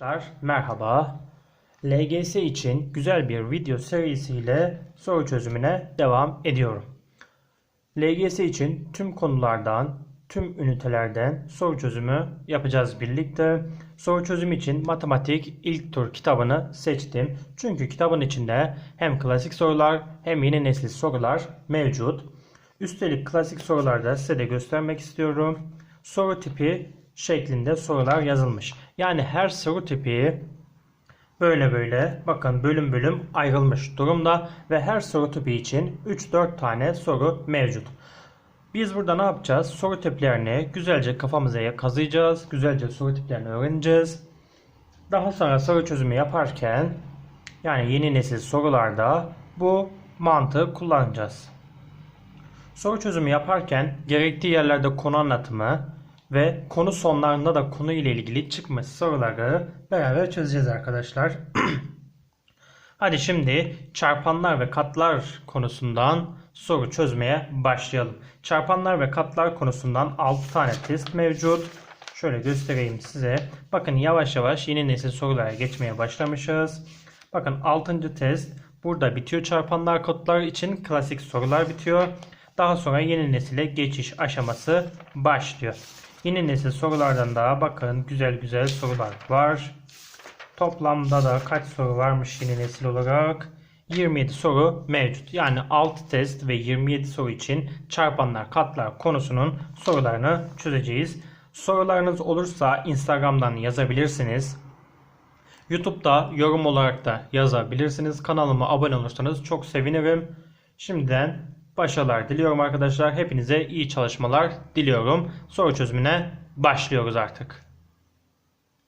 Arkadaşlar merhaba. LGS için güzel bir video serisiyle soru çözümüne devam ediyorum. LGS için tüm konulardan, tüm ünitelerden soru çözümü yapacağız birlikte. Soru çözüm için matematik ilk tur kitabını seçtim. Çünkü kitabın içinde hem klasik sorular hem yeni nesil sorular mevcut. Üstelik klasik sorularda size de göstermek istiyorum. Soru tipi şeklinde sorular yazılmış. Yani her soru tipi böyle böyle bakın bölüm bölüm ayrılmış durumda ve her soru tipi için 3-4 tane soru mevcut. Biz burada ne yapacağız? Soru tiplerini güzelce kafamıza kazıyacağız. Güzelce soru tiplerini öğreneceğiz. Daha sonra soru çözümü yaparken yani yeni nesil sorularda bu mantığı kullanacağız. Soru çözümü yaparken gerektiği yerlerde konu anlatımı ve konu sonlarında da konu ile ilgili çıkmış soruları beraber çözeceğiz arkadaşlar. Hadi şimdi çarpanlar ve katlar konusundan soru çözmeye başlayalım. Çarpanlar ve katlar konusundan 6 tane test mevcut. Şöyle göstereyim size. Bakın yavaş yavaş yeni nesil sorulara geçmeye başlamışız. Bakın 6. test burada bitiyor çarpanlar katlar için klasik sorular bitiyor. Daha sonra yeni nesile geçiş aşaması başlıyor. Yeni nesil sorulardan da bakın güzel güzel sorular var. Toplamda da kaç soru varmış yeni nesil olarak? 27 soru mevcut. Yani 6 test ve 27 soru için çarpanlar katlar konusunun sorularını çözeceğiz. Sorularınız olursa Instagram'dan yazabilirsiniz. YouTube'da yorum olarak da yazabilirsiniz. Kanalıma abone olursanız çok sevinirim. Şimdiden başarılar diliyorum arkadaşlar. Hepinize iyi çalışmalar diliyorum. Soru çözümüne başlıyoruz artık.